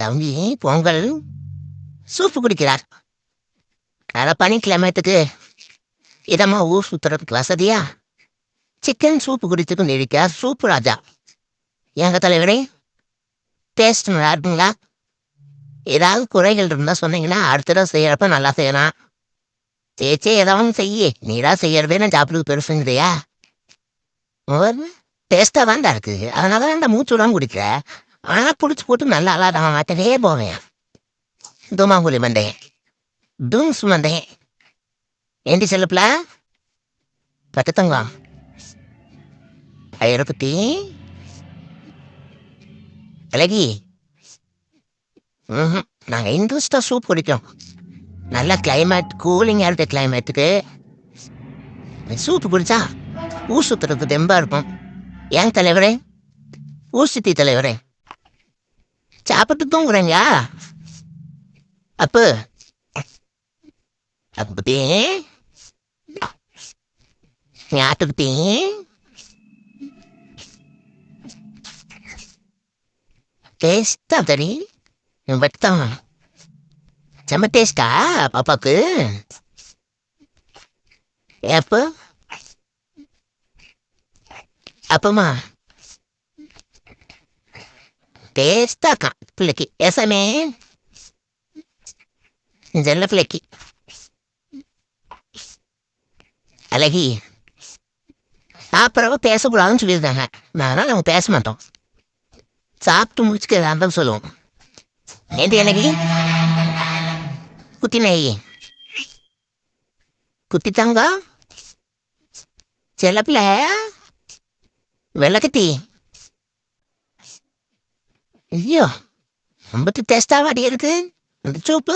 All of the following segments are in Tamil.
தம்பி பொங்கல். சூப்பு குடிக்கிறார். அட பனிக்கிழமைத்துக்கு இதமா ஊர் சுத்துறதுக்கு வசதியா? சிக்கன் சூப்பு குடித்துக்கு நிற்கா சூப்பு ராஜா. எங்க தலைவரே டேஸ்ட் நல்லா இருக்குங்களா? ஏதாவது குறைகள் இருந்தால் சொன்னீங்கன்னா அடுத்த தடவை செய்யறப்ப நல்லா செய்யலாம். சேச்சே ஏதாவது செய்ய. நீடா செய்யறதே நான் சாப்பிடுறது பெருசுங்கிறியா? டேஸ்ட்டாக தான்டா இருக்குது அதனால தான் இந்த மூச்சு விடாமல் குடிக்கிறேன் ஆனால் பிடிச்சி போட்டு நல்லா அல்லாதான் மாட்டவே போவேன். தூமாங்குழி மண்டேன் டூம்ஸ் மண்டேன் ஏண்டி செல்லப்பில? பக்கத்தங்கம் ஐயரப்பத்தி. அழகி ம் நாங்கள் இன்ட்ரெஸ்டாக சூப் குடிக்கிறோம் நல்ல கிளைமேட் கூலிங்காக இருக்க கிளைமேட்டுக்கு சூப்பு குடிச்சா ஊர் சுத்துறது இருப்போம் இருக்கும். ஏன் தலைவரே? ஊர் சுத்தி தலைவரே. சாப்பிட்டு தூங்குறேங்க அப்போ அப்படி ஞாட்டுக்கிட்டே டேஸ்டா தரி வெத்தம் செம்ம டேஸ்டா பாப்பாக்கு எப்போ அப்பமா டேஸ்டா இருக்கான் பிள்ளைக்கு எசமே செல்ல பிள்ளைக்கு அழகி சாப்பிட்றவ பேசக்கூடாதுன்னு சொல்லியிருந்தாங்க அதனால் நம்ம பேச மாட்டோம் சாப்பிட்டு முடிச்சுக்க தான் சொல்லுவோம் நேற்று எனக்கு குத்தி நெய் குத்தி தங்க செல்லப்பிள்ள வெள்ளக்கட்டி ஐயோ ரொம்ப டேஸ்டாக வாடி இருக்கு அந்த சூப்பு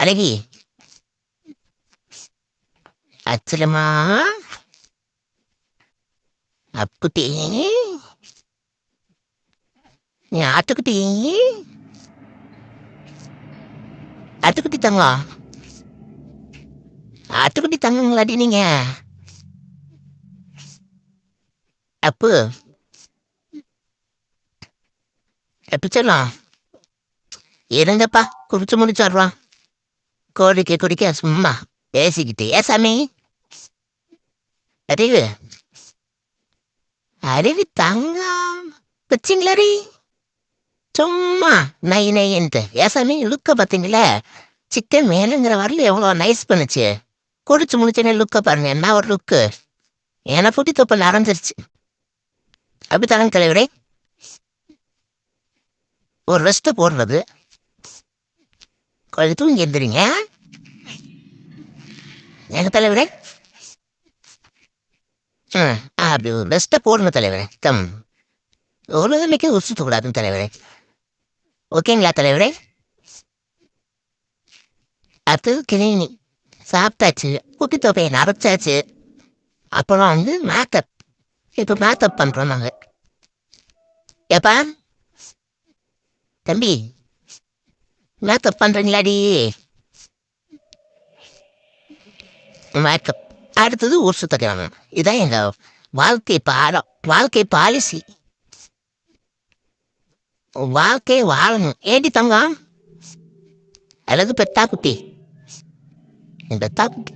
அழகி அச்சலமா அப்புட்டி நீ ஆட்டுக்குட்டி ஆட்டுக்குட்டி தங்கம் ஆட்டுக்குட்டி தங்கங்களாடி நீங்க அப்பு அப்பு இருங்கப்பா குடிச்சு முடிச்சிடுறோம் கோடிக்க குடிக்க சும்மா பேசிக்கிட்டு. ஏ சாமி? அறிவு? அறிவு தங்கம். வச்சிங்களரி சும்மா நை நைன்ட்டு ஏ சாமி லுக்க பார்த்தீங்களே? சிக்கன் மேலுங்கிற வரல எவ்வளோ நைஸ் பண்ணுச்சு. குடிச்சு முடிச்சேனே லுக்க பாருங்க என்ன ஒரு லுக்கு என்னை பூட்டி தொப்ப அரைஞ்சிருச்சு. அப்படி தலைவரே? ஒரு ரெஸ்ட்டு போடுறது. கொஞ்சம் தூங்கி எழுந்துறீங்க எங்கள் தலைவரே? ஆ அப்படி ஒரு ரெஸ்ட்டை போடணும் தலைவரே. தம். ஒரு நிலைக்கு உசுத்தக்கூடாதுன்னு தலைவரே. ஓகேங்களா தலைவரே? அடுத்தது கிளீனி. சாப்பிட்டாச்சு. குட்டி தொப்பையை நரைச்சாச்சு. அப்புறம் வந்து மேக்கப் இப்போ மேக்கப் பண்ணுறோம் நாங்கள் ஏப்பா தம்பி மேக்கப் பண்ணுறீங்களாடி மேக்கப் அடுத்தது ஊர் சுத்த கிளம்பணும் இதான் எங்கள் வாழ்க்கை பாடம் வாழ்க்கை பாலிசி வாழ்க்கையை வாழணும். ஏடி தங்கம்? அல்லது பெத்தா குட்டி பெத்தா குட்டி